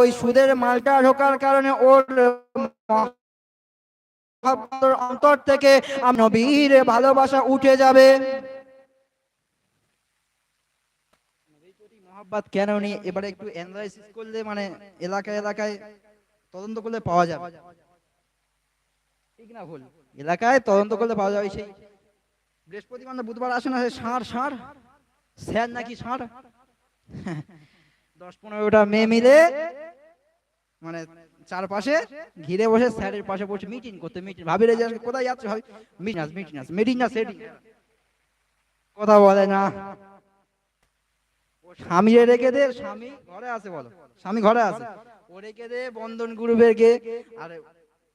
ওই সুদের মালটা ঢোকার কারণে ওর অন্তর থেকে নবীর ভালোবাসা উঠে যাবে। মহাব্বাত কেন নি এবারে একটু অ্যানালাইসিস করলে মানে এলাকায় এলাকায় তদন্ত করলে পাওয়া যাবে? ঠিক না ভুল। এলাকায় তদন্ত করলে পাওয়া যাবে সেই। বৃহস্পতিবার বুধবার আসে না ষাঁড় ষাঁড় স্যার নাকি ষাঁড় দশ পনেরোটা মেয়ে মিলে মানে চারপাশে ঘিরে বসে স্যারের পাশে বসে মিটিং করতে মিটিং ভাবি রে কোথায় যাচ্ছে? ভাবি মিটিং আছে মিটিং আছে মিটিং না সেটিং কথা বলে না। স্বামী রেখে দে, স্বামী ঘরে আছে বলো। স্বামী ঘরে আছে। ও রেখে দে বন্ধন গ্রুপের গে আর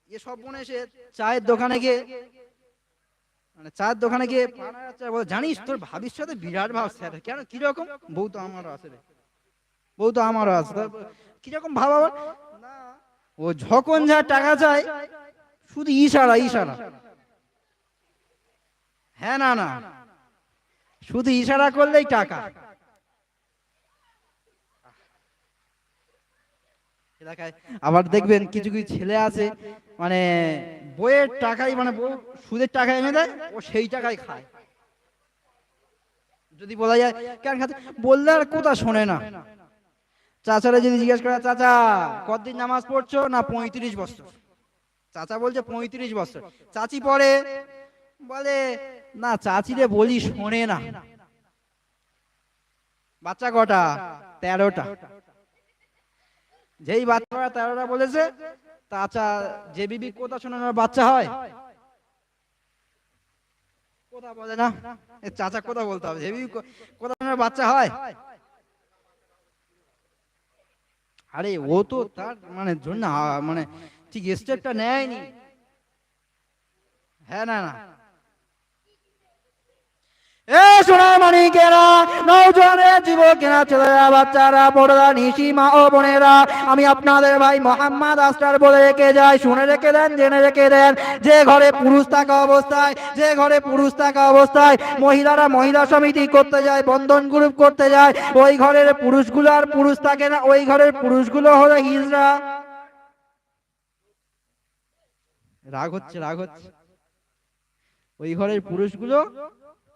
এসব মনে এসে চায়ের দোকানে গিয়ে মানে চায়ের দোকানে গিয়ে জানিস, তোর সাথে বিরাট ভাব, স্যার। কেন? কীরকম? বউ তো আমারও আছে রে। বউ তো আমারও আছে। কীরকম ভাব আবার? ও যখন যা টাকা চায় শুধু ইশারা ইশারা। হ্যাঁ না না। শুধু ইশারা করলেই টাকা। এলাকায় আবার দেখবেন কিছু কিছু ছেলে আছে মানে বইয়ের টাকাই মানে বউ সুদের টাকা এনে দেয় ও সেই টাকাই খায়। যদি বলা যায় কেন খাতে বললে আর কোথা শোনে না। চাচারা যদি জিজ্ঞেস করে, চাচা, কতদিন নামাজ পড়ছো? না, পঁয়ত্রিশ বছর। চাচা বলছে, পঁয়ত্রিশ বছর। চাচি পড়ে, বলে, না, চাচিরে বলি শোনে না। বাচ্চা কটা? তেরোটা। যেই বাচ্চারা তেরোটা বলেছে, চাচা, যে বিবি কোথা শোনানোর বাচ্চা হয়? কোথা বলে না। চাচা, কোথা বলতে হবে। যে বিবি কোথা শোনানোর বাচ্চা হয়? আরে ও তো তার মানে জন্য আ- মানে ঠিক স্টেপটা নেয়নি। হ্যাঁ না না। এ সোনার মানিকেরা নৌজনের যুবকেরা ছেলেরা, বাচ্চারা, বড়রা নিশি মা ও বোনেরা, আমি আপনাদের ভাই মোহাম্মদ আস্টার বলে রেখে যাই, শুনে রেখে দেন, জেনে রেখে দেন, যে ঘরে পুরুষ থাকা অবস্থায়, যে ঘরে পুরুষ থাকা অবস্থায়, মহিলারা মহিলা সমিতি করতে যায়, বন্ধন গ্রুপ করতে যায়, ওই ঘরের পুরুষগুলো আর পুরুষ থাকে না, ওই ঘরের পুরুষগুলো হলো হিজরা। রাগ হচ্ছে রাগ হচ্ছে। ওই ঘরের পুরুষগুলো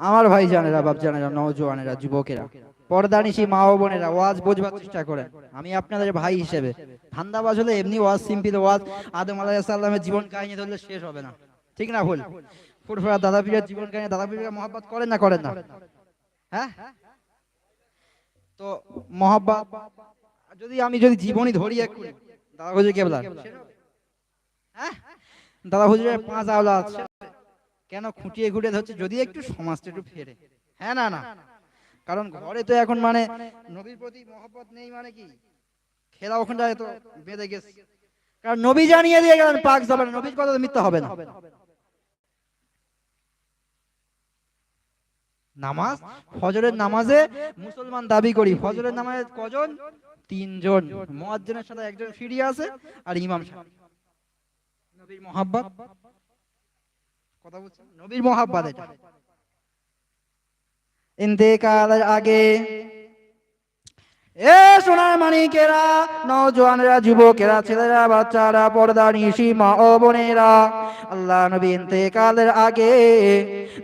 আমার ভাই জানেরা বাপ জানেরা নওজোয়ানেরা যুবকেরা, পর্দানিশি মা বোনেরা, ওয়াজ বোঝবার চেষ্টা করেন। আমি আপনাদের ভাই হিসেবে। ধান্দাবাজ হলে এমনি ওয়াজ, সিম্পল ওয়াজ, আদম আলাইহিস সালামের জীবন কাহিনী ধরলে শেষ হবে না। ঠিক না ভুল? ফুরফুরা দাদা পীরের জীবন কাহিনী দাদা পীরের মহব্বত করেন না করেন না? হ্যাঁ? তো মহব্বত, যদি আমি যদি জীবনই ধরি এক দাদা কেবলা দাদা হুজুরের পাঁচ আওলা আছে কেন খুঁটিয়ে খুঁটিয়ে ধরছে? যদি একটু সমাজটা একটু ফেরে। হ্যাঁ না না। কারণ ঘরে তো এখন মানে নবীর প্রতি মহব্বত নেই মানে কি? খেলা ওখানটায় তো বেঁধে গেছে। কারণ নবী জানিয়ে দিয়ে গেলেন, পাক যাবে না নবীর কথা তো মিথ্যা হবে না। নামাজ? ফজরের নামাজে মুসলমান দাবি করি। ফজরের নামাজে কজন? তিনজন। মুয়াজ্জিনের সাথে একজন ফিরিয়ে আছে আর ইমাম সাহেব। নবীর মোহাব্বত? কথা বলছেন নবীর আগে এ সোনার মানিকেরা নওজোয়ানেরা, যুবকেরা, ছেলেরা, বাচ্চারা, পর্দা, নিশি, মা ও বোনেরা, আল্লাহ নবী ইন্তেকালের আগে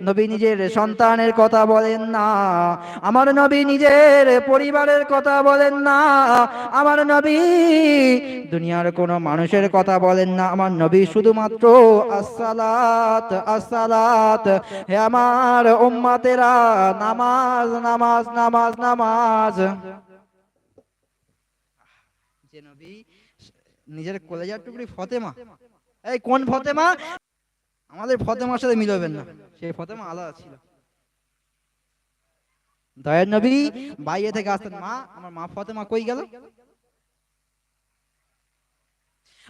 নবী নিজের সন্তানের কথা বলেন না, আমার নবী নিজের পরিবারের কথা বলেন না, আমার নবী দুনিয়ার কোনো মানুষের কথা বলেন না, আমার নবী শুধুমাত্র আসসালাত আসসালাত, হে আমার উম্মাতেরা, নামাজ নামাজ নামাজ নামাজ। যে নবী নিজের কলেজার টুকরি ফতেমা। এই কোন ফতেমা? আমাদের ফতেমার সাথে মিলবেন না। সেই ফতেমা আলাদা ছিল। দয়ার নবী বাইরে থেকে আসতেন মা আমার মা ফতেমা কই গেল?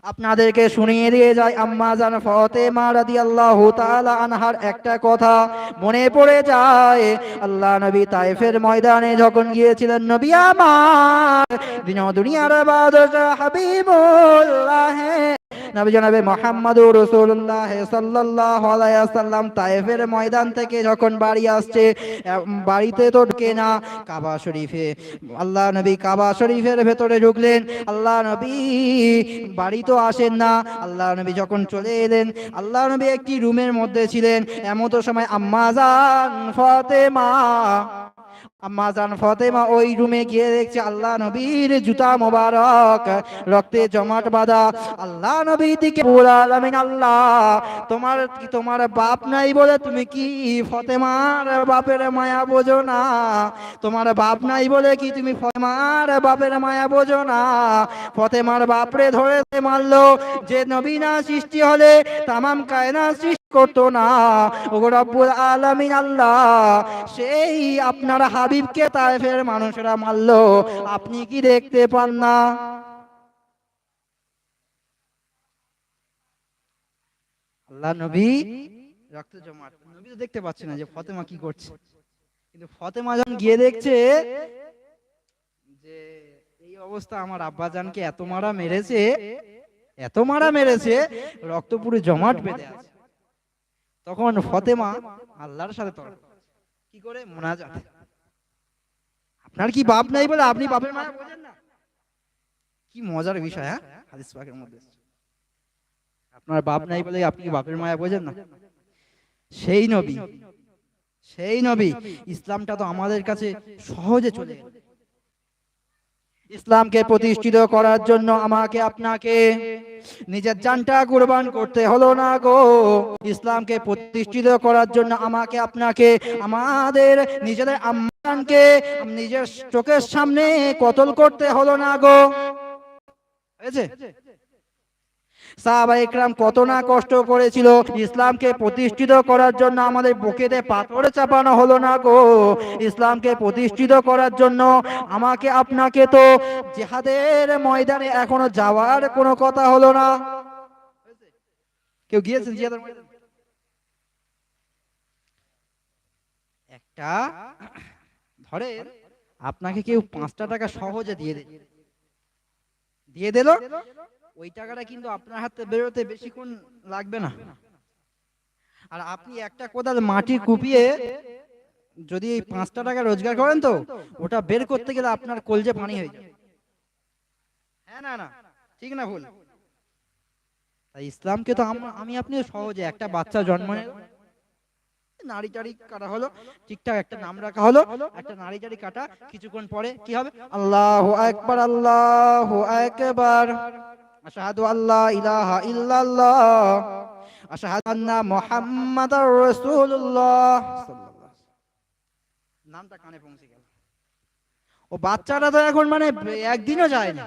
আপনাদেরকে শুনিয়ে দিয়ে যায় আম্মা জান ফতেমা রাদিয়াল্লাহু তাআলা আনহার একটা কথা মনে পড়ে যায়। আল্লাহ নবী তাইফের ময়দানে যখন গিয়েছিলেন, নবী আমার দিন দুনিয়ার বাদশা হাবিবুল্লাহ নবী জনাবে মোহাম্মদুর রাসূলুল্লাহ সাল্লাল্লাহু আলাইহি ওয়াসাল্লাম তায়েফের ময়দান থেকে যখন বাড়ি আসছে বাড়িতে তো ঢুকে না, কাবা শরীফে। আল্লাহ নবী কাবা শরীফের ভেতরে ঢুকলেন। আল্লাহ নবী বাড়ি তো আসেন না। আল্লাহ নবী যখন চলে এলেন, আল্লাহ নবী একটি রুমের মধ্যে ছিলেন। এমতো সময় আম্মা জান ফাতেমা আম্মা জান ফাতেমা ওই রুমে গিয়ে দেখছে আল্লাহ নবীর জুতা মোবারক, রক্তে জমাট বাঁধা। আল্লাহ নবী দিকে আলামিন আল্লাহ, তোমার কি তোমার বাপ নাই বলে তুমি কি ফতেমার বাপের মায়া বোঝো না? তোমার বাপ নাই বলে কি তুমি ফতেমার বাপের মায়া বোঝো না? ফতেমার বাপরে ধরে মারলো, যে নবী না সৃষ্টি হলে তামাম কায়না সৃষ্টি করতো না। রব্বুল আলামিন আল্লাহ। সেই আপনার হাবিবকে তাইফের মানুষরা মারলো। আপনি কি দেখতে পান না? আল্লাহ নবী রক্ত জমাট। নবী তো দেখতে পাচ্ছে না যে ফতেমা কি করছে। কিন্তু ফতেমা যখন গিয়ে দেখছে যে এই অবস্থা আমার আব্বাজানকে এত মারা মেরেছে এত মারা মেরেছে রক্ত পুরো জমাট বেঁধে আছে। তখন ফতেমা আল্লাহর সাথে তর্ক কি করে? মোনাজাত। আপনার কি বাপ নাই বলে আপনি বাপের মায়া বোঝেন না? কি মজার বিষয় হ্যাঁ? হাদিস পাকের মধ্যে আপনার বাপ নাই বলে আপনি বাপের মায়া বোঝেন না? সেই নবী সেই নবী, ইসলামটা তো আমাদের কাছে সহজে চলে গেল ইসলামকে প্রতিষ্ঠিত করার জন্য আমাকে আপনাকে নিজের জানটা কুরবান করতে হলো না গো। ইসলামকে প্রতিষ্ঠিত করার জন্য আমাকে আপনাকে আমাদের নিজেদের আম্মানকে নিজের চোখের সামনে কতল করতে হলো না গো। হয়েছে? সাহাবা ইকরাম কত না কষ্ট করেছিল। ইসলামকে প্রতিষ্ঠিত করার জন্য আমাদের বুকেতে পাথর চাপানো হলো না গো। ইসলামকে প্রতিষ্ঠিত করার জন্য আমাকে, আপনাকে তো জেহাদের ময়দানে এখনও যাওয়ার কোনো কথা হলো না। কেউ গিয়েছেন জিহাদের ময়দানে? একটা ধরে আপনাকে কেউ পাঁচটা টাকা সহজে দিয়ে দিয়ে দিল? ওই টাকাটা কিন্তু আপনার হাতে বেরোতে বেশিক্ষণ লাগবে না। আর আপনি একটা কোদাল মাটি কুপিয়ে যদি এই পাঁচটা টাকা রোজগার করেন তো, ওটা বের করতে গেলে আপনার কলজে পানি হয়ে যাবে। হ্যাঁ না না, ঠিক না ভুল। তাই ইসলামকে তো আমি আপনি সহজে একটা বাচ্চা জন্ম নারী টাড়ি কাটা হলো, ঠিকঠাক একটা নাম রাখা হলো, একটা নারী টাড়ি কাটা কিছুক্ষণ পরে কি হবে? আল্লাহ একবার আল্লাহ একবার আশহাদু আল্লাহ ইলাহা ইল্লাল্লাহ, আশহাদু আন্না মুহাম্মাদার রাসূলুল্লাহ। নামটা কানে পৌঁছে গেল। ও বাচ্চাটা তো এখন মানে একদিনও যায় না।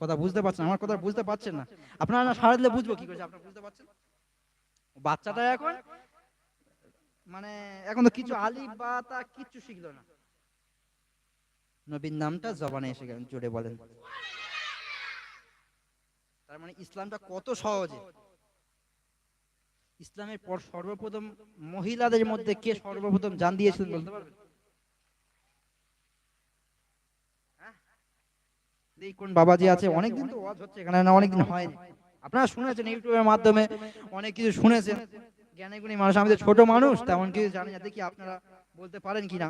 কথা বুঝতে পারছেন? আমার কথা বুঝতে পারছেন না? আপনারা না সারা দিলে বুঝব কি করে? আপনারা বুঝতে পারছেন? বাচ্চাটা এখন মানে এখন তো কিছু আলিফ, বা তা কিচ্ছু শিখলো না। নবীর নামটা জবানে এসে গেলেন জোরে বলেন। তার মানে ইসলামটা কত সহজে? ইসলামের পর সর্বপ্রথম মহিলাদের মধ্যে কে সর্বপ্রথম জান দিয়েছিলেন বলতে পারবেন? হ্যাঁ? কোন বাবাজি আছে? অনেকদিন তো ওয়াজ হচ্ছে এখানে, না অনেকদিন হয়নি। আপনারা শুনেছেন ইউটিউবের মাধ্যমে, অনেক কিছু শুনেছেন। জ্ঞানী গুণী মানুষ আমি তো ছোট মানুষ, তেমন কিছু জানি না। দেখি আপনারা বলতে পারেন কিনা?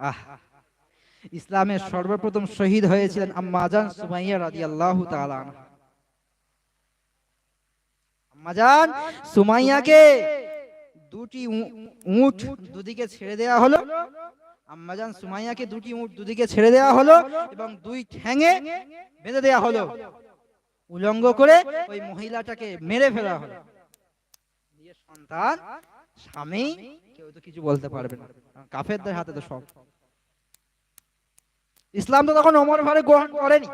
আহ ইসলামের সর্বপ্রথম শহীদ হয়েছিলেন আম্মাজান সুমাইয়া রাদিয়াল্লাহু তাআলা আম্মাজান সুমাইয়াকে দুটি উট দুদিকে ছেড়ে দেয়া হলো। আম্মাজান সুমাইয়াকে দুটি উট দুদিকে ছেড়ে দেয়া হলো এবং দুই ঠ্যাঙে বেঁধে দেয়া হলো। উলঙ্গ করে ওই মহিলাটাকে মেরে ফেলা হলো। সন্তান স্বামী কেউ তো কিছু বলতে পারবে না। কাফেরদের হাতে তো সব। ইসলাম তো তখন অমর ভারে গ্রহণ করেনি।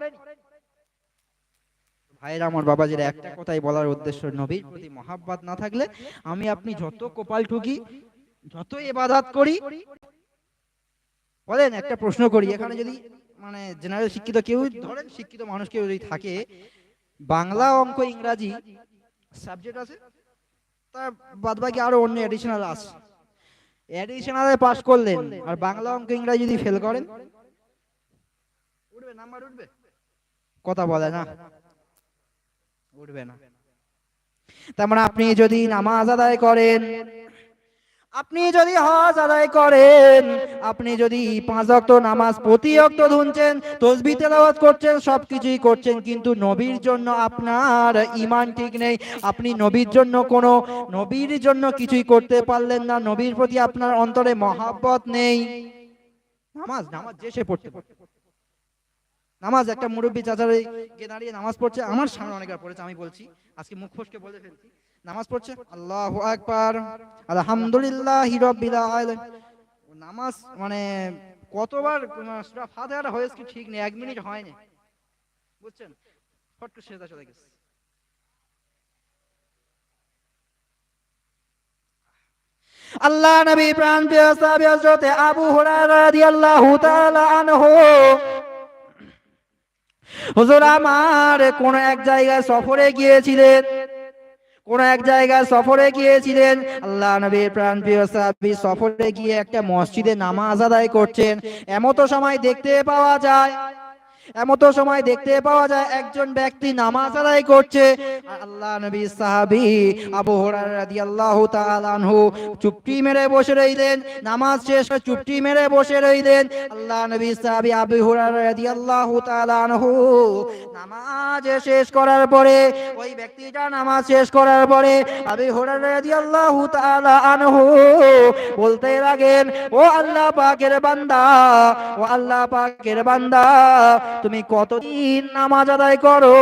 ভাইয়ের, আমার বাবাজির একটা কথাই বলার উদ্দেশ্য, নবীর প্রতি মহাব্বাত না থাকলে আমি আপনি যত কোপাল ঠুকি যত এবাদাত করি, বলেন, একটা প্রশ্ন করি, এখানে যদি মানে জেনারেল শিক্ষিত কেউ, ধরেন শিক্ষিত মানুষ কেউ যদি থাকে, বাংলা অঙ্ক ইংরাজি সাবজেক্ট আছে, তার বাদ বাকি আরও অন্য এডিশনাল আছে। এডিশনালে পাস করলেন, আর বাংলা অঙ্ক ইংরাজি যদি ফেল করেন উঠবে নাম্বার উঠবে? কথা বলে না। উঠবে না। তার মানে আপনি যদি নামাজ আদায় করেন আপনি যদি হজ আদায় করেন আপনি যদি পাঁচ অক্ত নামাজ প্রতি অক্ত ধুনছেন তসবি তেলাওয়াত করছেন সবকিছুই করছেন কিন্তু নবীর জন্য আপনার ইমান ঠিক নেই। আপনি নবীর জন্য কোনো নবীর জন্য কিছুই করতে পারলেন না নবীর প্রতি আপনার অন্তরে মহাব্বত নেই। নামাজ নামাজ যে সে পড়তে। নামাজ একটা মুরব্বী চাচার গিয়ে দাঁড়িয়ে নামাজ পড়ছে আমার সামনে অনেকবার পড়েছে আমি বলছি আজকে মুখ ফসকে বলে ফেলছি নামাজ পড়ছে আল্লাহ আকবার আলহামদুলিল্লাহ হিরবিল নামাজ মানে কতবার সূরা ফাতিহাটা হয়েছে ঠিক নেই এক মিনিট হয়নি। বুঝছেন? ফট করে সেজদা চলে গেছে। আল্লাহ নবী প্রাণ প্রিয় সাহাবী হযরত আবু হুরায়রা রাদিয়াল্লাহু তাআলা আনহু হুজুর, আমার কোন এক জায়গায় সফরে গিয়েছিলেন। কোন এক জায়গায় সফরে গিয়েছিলেন। আল্লাহ নবীর প্রাণ প্রিয় সাহাবি সফরে গিয়ে একটা মসজিদে নামাজ আদায় করছেন। এমতো সময় দেখতে পাওয়া যায়। এমতো সময় দেখতে পাওয়া যায় একজন ব্যক্তি নামাজ আদায় করছে। আল্লাহ নবী সাহাবী আবু হুরায়রা রাদিয়াল্লাহু তাআলা আনহু চুপটি মেরে বসে রইলেন, নামাজ শেষ চুপটি মেরে বসে রইলেন। আল্লাহ নবী সাহাবী আবু হুরায়রা রাদিয়াল্লাহু তাআলা আনহু নামাজ শেষ করার পরে, ওই ব্যক্তিটা নামাজ শেষ করার পরে আবু হুরায়রা রাদিয়াল্লাহু তাআলা আনহু বলতে লাগেন, ও আল্লাহ পাকের বান্দা, ও আল্লাহ পাকের বান্দা তুমি কতদিন নামাজ আদায় করো?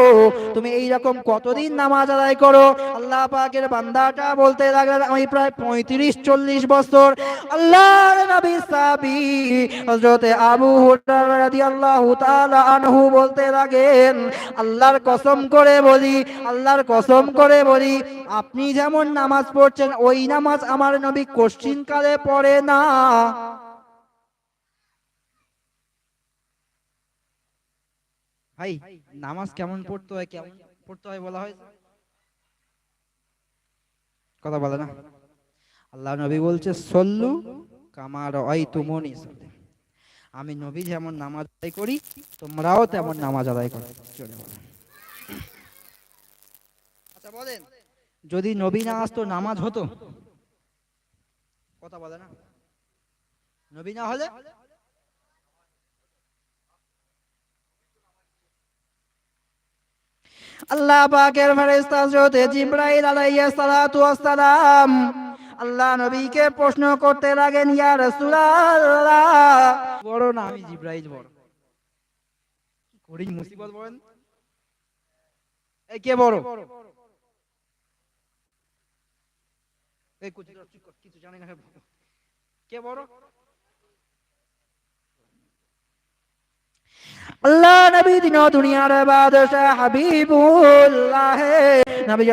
তুমি এই রকম কতদিন নামাজ আদায় করো? আল্লাহ পাকের বান্দাটা বলতে লাগলেন, আমি প্রায় পঁয়ত্রিশ, চল্লিশ বছর আল্লাহর নবী সাহাবী হযরতে আবু হুরায়রা রাদিয়াল্লাহু তাআলা আনহু বলতে লাগেন, আল্লাহর কসম করে বলি, আল্লাহর কসম করে বলি, আপনি যেমন নামাজ পড়ছেন, ওই নামাজ আমার নবী কোশ্চিন কালে পড়ে না। ভাই নামাজ কেমন পড়তে হয় কেমন পড়তে হয় বলা হয়? কথা বলে না? আল্লাহ নবী বলছে সল্লু কামার ওই তুমনি আমি নবী যেমন নামাজ আদায় করি তোমরাও তেমন নামাজ আদায় করো। বলো। আচ্ছা বলেন। যদি নবী না আসতো নামাজ হতো? কথা বলে না? নবী না হলে? আল্লাহ পাকের ফেরেশতা হযরত জিবরাইল আলাইহিস সালাতু ওয়াস সালাম, আল্লাহ নবীকে প্রশ্ন করতে লাগেন, ইয়া রাসূলুল্লাহ বড় না, আমি জিবরাইল বড়। করি, মুসিবত বলেন? এই কে বড়? এই কিছু জানি না কে বড়? আল্লাহ নবী দিন দুনিয়ার বাদশাহ হাবিবুল্লাহ। নবী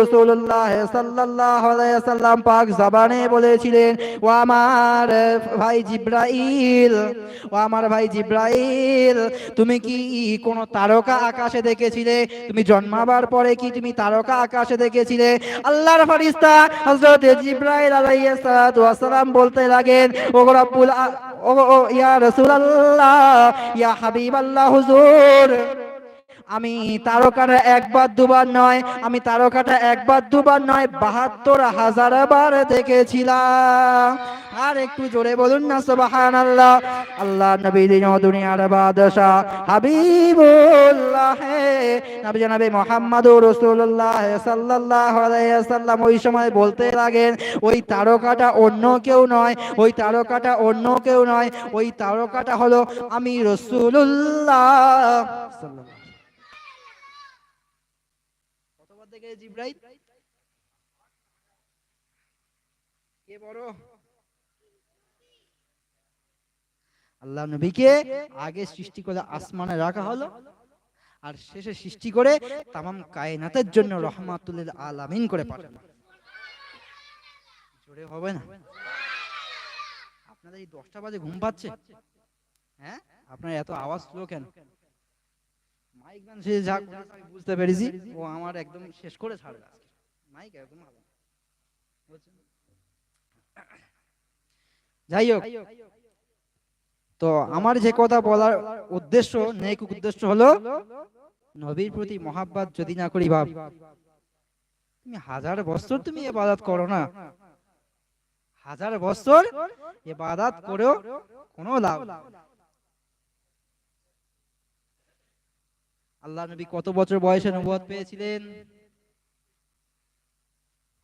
রাসূলুল্লাহ সাল্লাল্লাহু সাল্লাম পাক বলেছিলেন, ও আমার ভাই জিব্রাইল, ও আমার ভাই জিব্রাইল, তুমি কি কোন তারকা আকাশে দেখেছিলে? তুমি জন্মাবার পরে কি তুমি তারকা আকাশে দেখেছিলে? আল্লাহর ফেরেশতা হযরত জিব্রাইল আলাইহিস সালাতু ওয়াস সালাম বলতে লাগেন ও ও, ইয়া রাসূলুল্লাহ, ইয়া হাবিবাল্লাহ, হুজুর আমি তারকাটা একবার, দুবার নয়, আমি তারকাটা একবার, দুবার নয়, বাহাত্তর হাজার বার দেখেছিলাম। আর একটু জোরে বলুন না সুবাহান আল্লাহ আল্লাহ নবী দিন দুনিয়ার বাদশাহ, হাবিবুল্লাহ। নবী জানাবে মোহাম্মদ রসুল্লাহ আলাইহি সাল্লাম ওই সময় বলতে লাগেন, ওই তারকাটা অন্য কেউ নয়, ওই তারকাটা অন্য কেউ নয়, ওই তারকাটা হলো আমি রসুল্লাহ সাল্লাল্লাহু জিব্রাইল? কে বড়? আল্লাহ নবীকে আগে সৃষ্টি করে আসমানে রাখা হলো, আর শেষে সৃষ্টি করে তামাম কায়নাতের জন্য রহমাতুল্লিল আলামিন করে পাঠানো জোরে হবে না? আপনাদের এই দশটা বাজে ঘুম পাচ্ছে? হ্যাঁ? আপনার এত আওয়াজ স্লো কেন? বুঝতে পেরেছি। ও আমার একদম শেষ করে ছাড়বে মাইক একদম যাই হোক। তো আমার যে কথা বলার উদ্দেশ্য, নেক উদ্দেশ্য হলো, নবীর প্রতি মহাব্বত যদি না করি ভাব তুমি হাজার বছর তুমি এবাদত করো না। হাজার বছর এবাদত করেও কোনো লাভ আল্লাহ নবী কত বছর বয়সে নবুয়ত পেয়েছিলেন?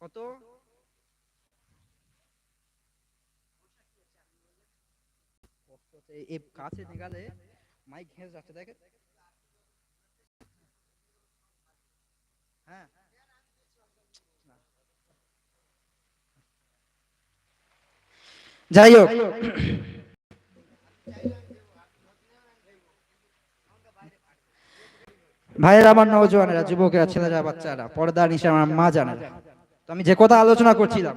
কত? কাছে নিগালে মাইক ঘেঁষে যাচ্ছে দেখে হ্যাঁ। যাই হোক। ভাইয়ের, আমার নৌজওয়ানেরা যুবকেরা, ছেলেরা, বাচ্চারা, পর্দা নিশে আমার মা জানেরা। তো আমি যে কথা আলোচনা করছিলাম,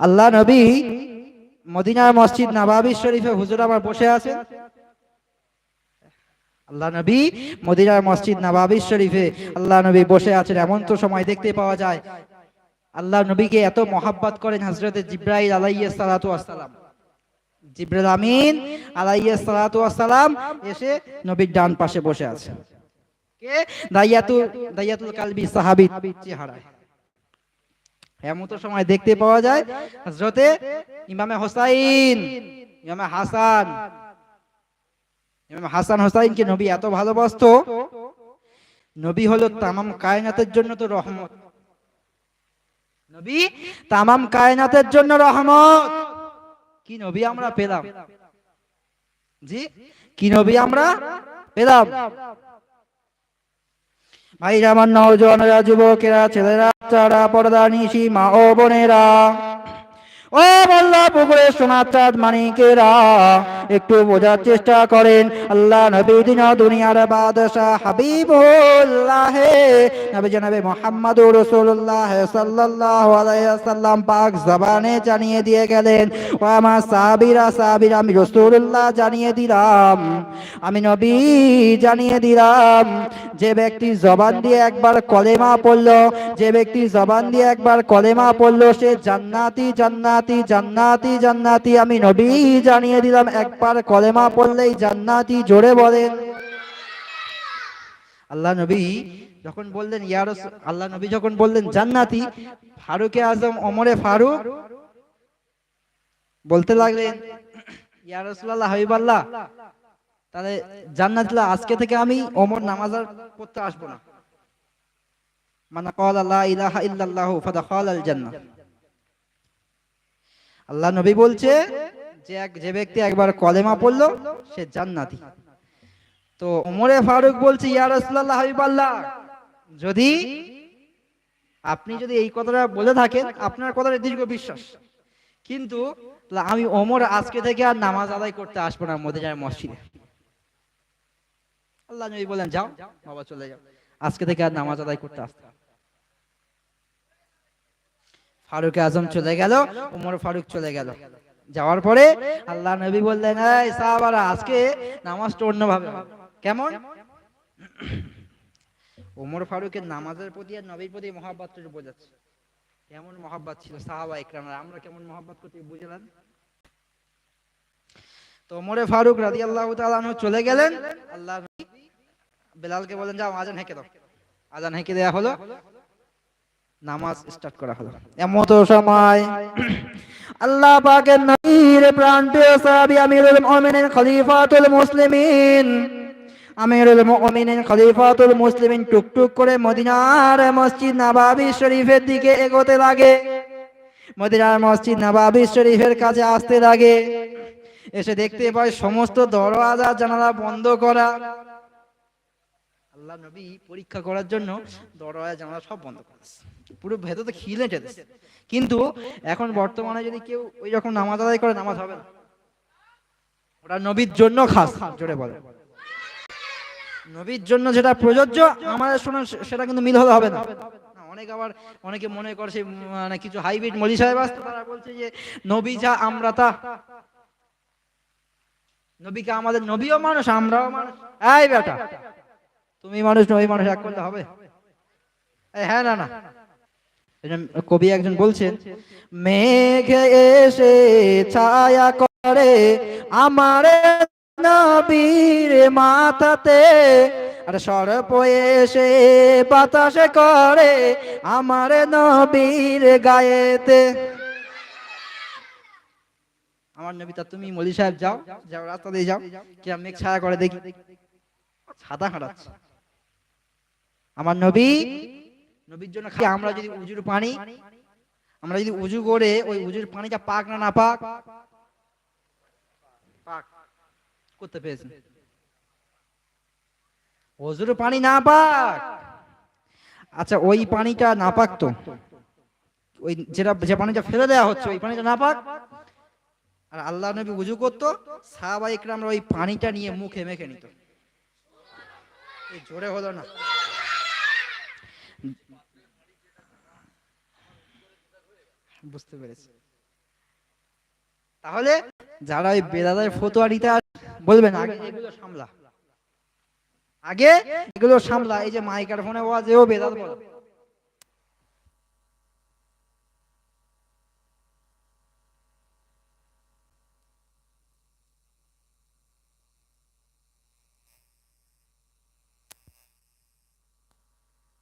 আল্লাহ নবী মদিনার মসজিদ নবাবি শরীফে হুজুর আমার বসে আছেন আল্লাহ নবী মদিনার মসজিদ নবাবি শরীফে আল্লাহ নবী বসে আছেন, এমন তো সময় দেখতে পাওয়া যায়। আল্লাহ নবীকে এত মহাব্বত করেন হজরত জিব্রাইল আলাইহিস সালাতু ওয়াসসালাম জিব্রাইল আমিন আলাইহিস সালাতু ওয়াসসালাম এসে নবীর ডান পাশে বসে আছে। কে? দাইয়াতুল দাইয়াতুল কালবি সাহাবী চেহারায়। এমন তো সময় দেখতে পাওয়া যায় হজরতে ইমামে হোসাইন, ইমামে হাসান। ইমাম হাসান হোসাইনকে নবী এত ভালোবাসতো। নবী হলো তামাম কায়নাতের জন্য তো রহমত। নবী তামাম কায়নাতের জন্য রহমত। কি নবী আমরা পেলাম? জি? কি নবী আমরা পেলাম? ভাইরা আমার নওজওয়ানেরা যুবকেরা ছেলেরা চারা পর্দা নিশি মা ও বোনেরা। ও বল্লা পুকুরে সোনার চাঁদ মানিকেরা, একটু বোঝার চেষ্টা করেন, আল্লাহ নবী দিন দুনিয়ার বাদশাহ হাবিবুল্লাহ নবী জনাবে মোহাম্মদ রসুল্লাহ সাল্লাল্লাহু আলাইহি সাল্লাম পাক জবানে জানিয়ে দিয়ে গেলেন, ও আমার সাহাবীরা সাহাবীরা, আমি রসুল্লাহ জানিয়ে দিলাম, আমি নবী জানিয়ে দিলাম, যে ব্যক্তি জবান দিয়ে একবার কলেমা পড়ল, যে ব্যক্তি জবান দিয়ে একবার কলেমা পড়ল, সে জান্নাতি জান্নাতি জান্নাতি জান্নাতি জান্নাতি আমি নবী জানিয়ে দিলাম। একবার কলেমা পড়লেই জান্নাতি জোরে বলেন। আল্লাহ নবী যখন বললেন, ইয়া রাসূল আল্লাহ নবী যখন বললেন, জান্নাতি ফারুকে আজম, ওমরে ফারুক? বলতে লাগলেন, ইয়া রাসূলুল্লাহ, হাবিবাল্লাহ, তাহলে জান্নাত আজকে থেকে আমি ওমর নামাজ পড়তে আসব না। মানে কল আল্লাহ ইলাহা ইল্লাল্লাহ ফাদাখাল আল জান্নাহ। আল্লাহ নবী বলছে যে এক যে ব্যক্তি একবার কলেমা পড়ল, সে জান্নাতি। তো ওমরে ফারুক বলছে, ইয়া রাসূলুল্লাহ হাবিবাল্লাহ, যদি আপনি যদি এই কথাটা বলে থাকেন, আপনার কথাটা দীর্ঘ বিশ্বাস। কিন্তু আমি ওমর আজকে থেকে আর নামাজ আদায় করতে আসব না মদিনার মসজিদে। আল্লাহ নবী বলেন যাও, বাবা চলে যাও। আজকে থেকে আর নামাজ আদায় করতে আসতে। ফারুক আজম চলে গেল, উমর ফারুক চলে গেল। যাওয়ার পরে আল্লাহ নবী বললেন সাহাবারা, আজকে নামাজটা অন্যভাবে কেমন? উমর ফারুকের নামাজের প্রতি আর নবীর প্রতি মহাব্বতটা বোঝাচ্ছে। কেমন মহাব্বত ছিল সাহাবা ইকরামরা আমরা কেমন মহাব্বত করতে বুঝলাম? তো ওমরে ফারুক তাআলা আনহু চলে গেলেন। আল্লাহ বেলালকে বলেন যাও, আজান হেঁকে দাও। আজান হেঁকে দেয়া হলো। নামাজ স্টার্ট করা হলো। এমন সময় আল্লাহ পাকের নবীর প্রাণপ্রিয় সাহাবী আমিরুল মুমিনিন, খলিফাতুল মুসলিমিন, আমিরুল মুমিনিন, খলিফাতুল মুসলিমিন টুকটুক করে মদিনার মসজিদ নবাবী শরীফের দিকে এগোতে লাগে। মদিনার মসজিদ নবাবী শরীফের কাছে আসতে লাগে। এসে দেখতে পায় সমস্ত দরওয়াজা, জানালা বন্ধ করা। আল্লাহ নবী পরীক্ষা করার জন্য দরওয়াজা জানালা সব বন্ধ করেছে পুরো ভেতর তো খিলে টেতেছে কিন্তু এখন বর্তমানে যদি কেউ ওই রকম নামাজ আদায় করে নামাজ হবে না। ওটা নবীর জন্য খাস জোরে বলে। নবীর জন্য যেটা প্রযোজ্য আমাদের শোনা সেটা কিন্তু মিল হলে হবে না। অনেক আবার অনেকে মনে করছে উম, মানে কিছু হাইব্রিড মলি সাহেব আসতো তারা বলছে যে নবী যা আমরা তা। নবীকে আমাদের নবীও মানুষ আমরাও মানুষ। এই বেটা তুমি মানুষ নবী মানুষ এক করলে হবে? হ্যাঁ না না। কবি একজন বলছেন, মেঘে এসে ছায়া করে আমার নবীর মাথাতে, আর সর্প এসে বাতাসে করে আমার নবীর গায়েতে। আমার নবী তা তুমি মলি সাহেব যাও যাও, রাস্তা দিয়ে যাও, কিরম মেঘ ছায়া করে দেখি। ছাতা হাঁটাচ্ছে। আমার নবী নবীর জন্য খালি আমরা যদি উজুর পানি আমরা যদি উজু করে ওই উজুর পানিটা পাক না না পাক পাক করতে পেরেছেন। অজুর পানি না পাক আচ্ছা ওই পানিটা না পাক তো। ওই যেটা যে পানিটা ফেলে দেওয়া হচ্ছে ওই পানিটা না পাক? আর আল্লাহ নবী উজু করতো সাহাবা ইকরামরা ওই পানিটা নিয়ে মুখে মেখে নিত। এই জোরে হলো না। বুঝতে পেরেছি। তাহলে যারা ওই বেদাদার ফতোয়া নিতে আস- বলবেন, আগে এগুলো সামলা। আগে এগুলো সামলা, এই যে মাইক্রোফোনে ওয়াজেও বেদাত বলো।